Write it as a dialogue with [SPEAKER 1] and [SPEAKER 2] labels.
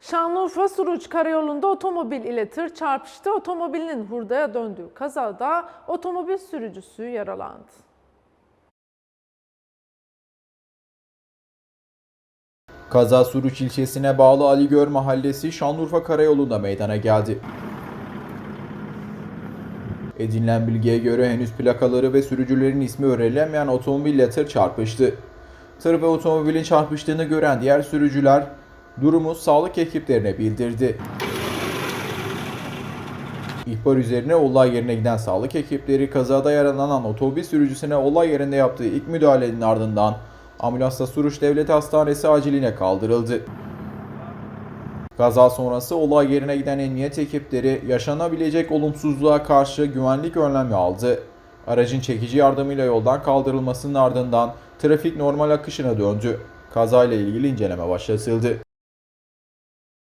[SPEAKER 1] Şanlıurfa Suruç Karayolu'nda otomobil ile tır çarpıştı. Otomobilin hurdaya döndüğü kazada otomobil sürücüsü yaralandı.
[SPEAKER 2] Kaza Suruç ilçesine bağlı Aligör Mahallesi Şanlıurfa Karayolu'nda meydana geldi. Edinilen bilgiye göre henüz plakaları ve sürücülerin ismi öğrenilemeyen otomobille tır çarpıştı. Tır ve otomobilin çarpıştığını gören diğer sürücüler durumu sağlık ekiplerine bildirdi. İhbar üzerine olay yerine giden sağlık ekipleri kazada yaralanan otomobil sürücüsüne olay yerinde yaptığı ilk müdahalenin ardından ambulansla Suruç Devlet Hastanesi aciline kaldırıldı. Kaza sonrası olay yerine giden emniyet ekipleri yaşanabilecek olumsuzluğa karşı güvenlik önlemi aldı. Aracın çekici yardımıyla yoldan kaldırılmasının ardından trafik normal akışına döndü. Kazayla ilgili inceleme başlatıldı.